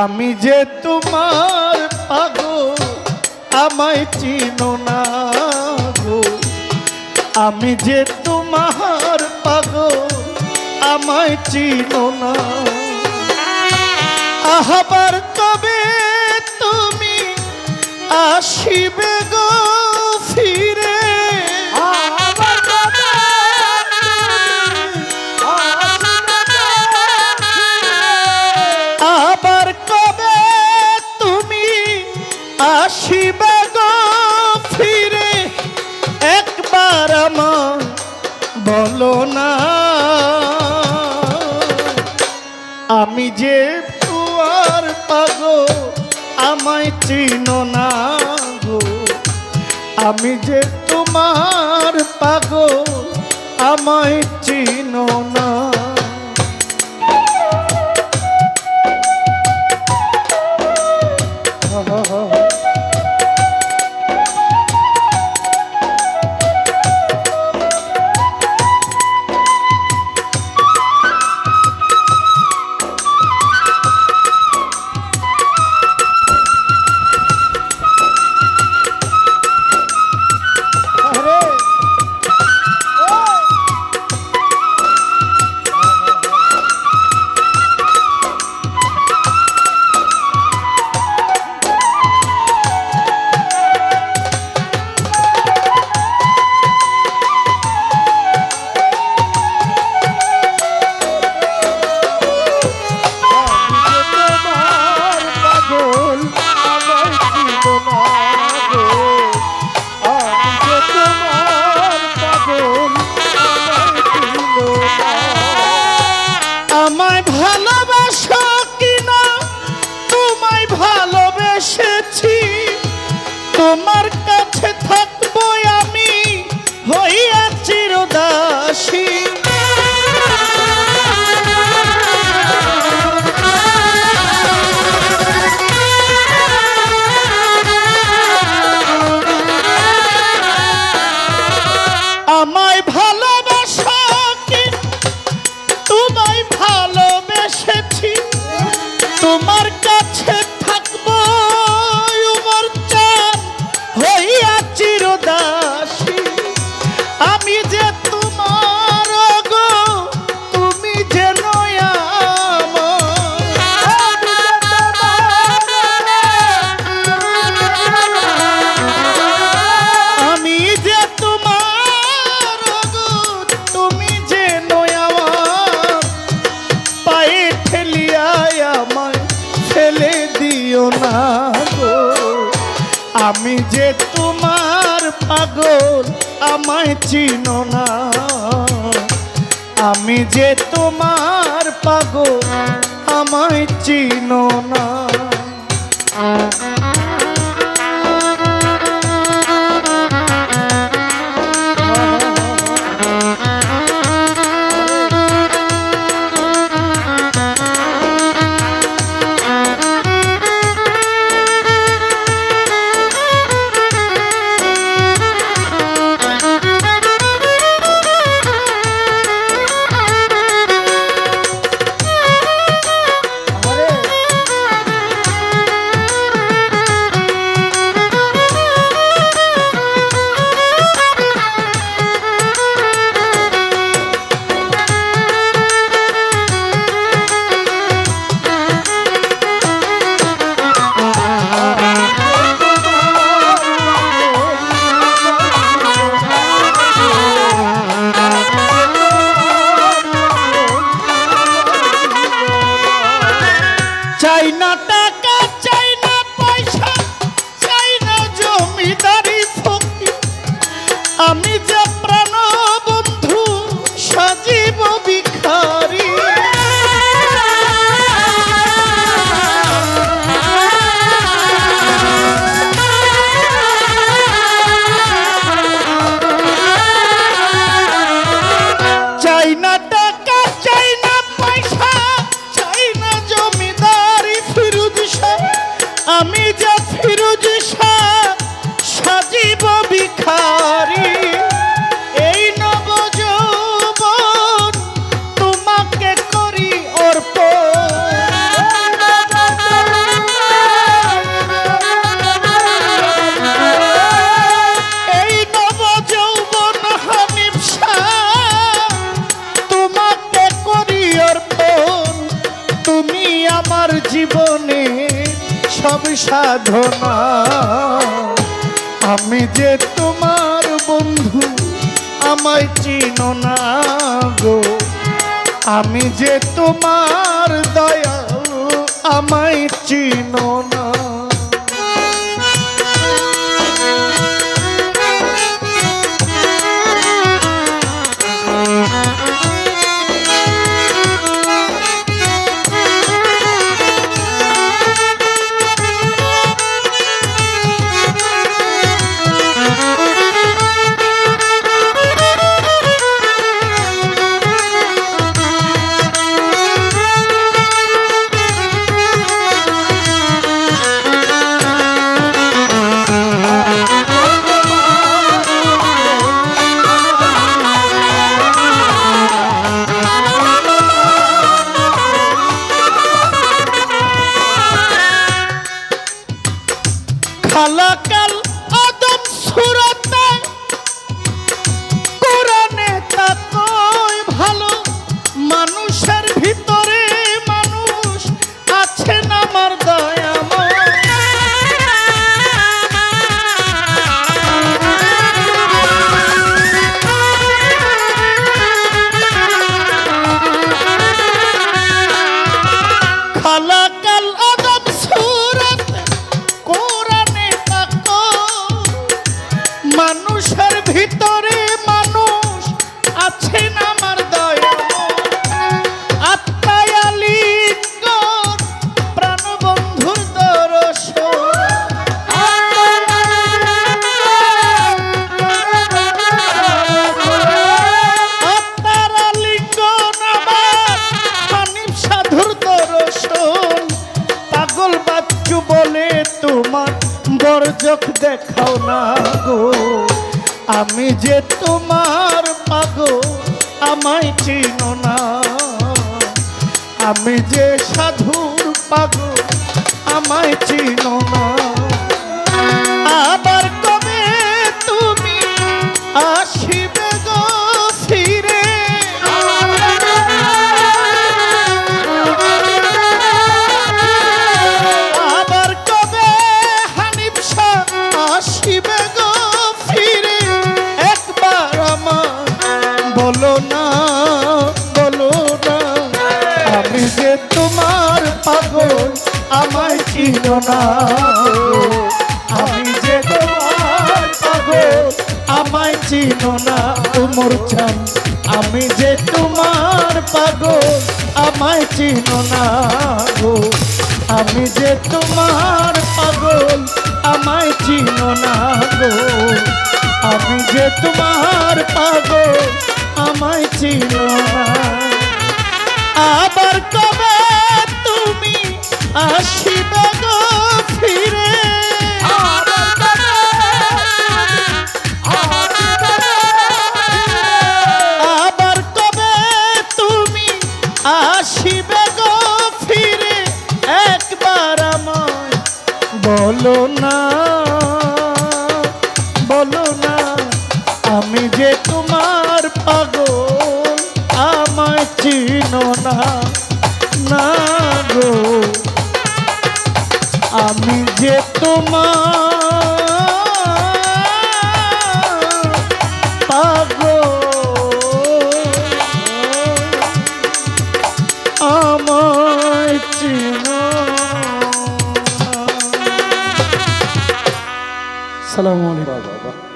আমি যে তোমার পাগো আমায় চিনো না গো। আমি যে তোমার পাগো আমায় চিনো না। আহাবার বলো না, আমি যে পুয়ার পাগো আমায় চিনো না গো। আমি যে তোমার পাগো আমায় চিনো না তোমার না গো। আমি যে তোমার পাগল, আমায় চিনো না। আমি যে তোমার পাগল, আমায় চিনো সাধনা। আমি যে তোমার বন্ধু, আমায় চিনো না গো। আমি যে তোমার দয়াল, আমায় চিনো না। যে তোমার পাগল আমায় চিনো না। আমি যে সাধুর পাগল আমায় চিনো না। পাগল আমায় চিনো না। আমি যে তোমার পাগল, আমায় চিনো না। উমর চান আমি যে তোমার পাগল, আমায় চিনো না গো। আমি যে তোমার পাগল, আমায় চিনো না গো। আমি যে তোমার পাগল, আমায় চিনো না। আবার কবে আসিবে ফিরে। আবার কবে তুমি আসিবে ফিরে? একবার আমায় বলো না বলো না, আমি যে তোমার পাগল, আমায় না না গো। আমি যে তোমার আমার আমায় চিনো। সালাম আলাইকুম।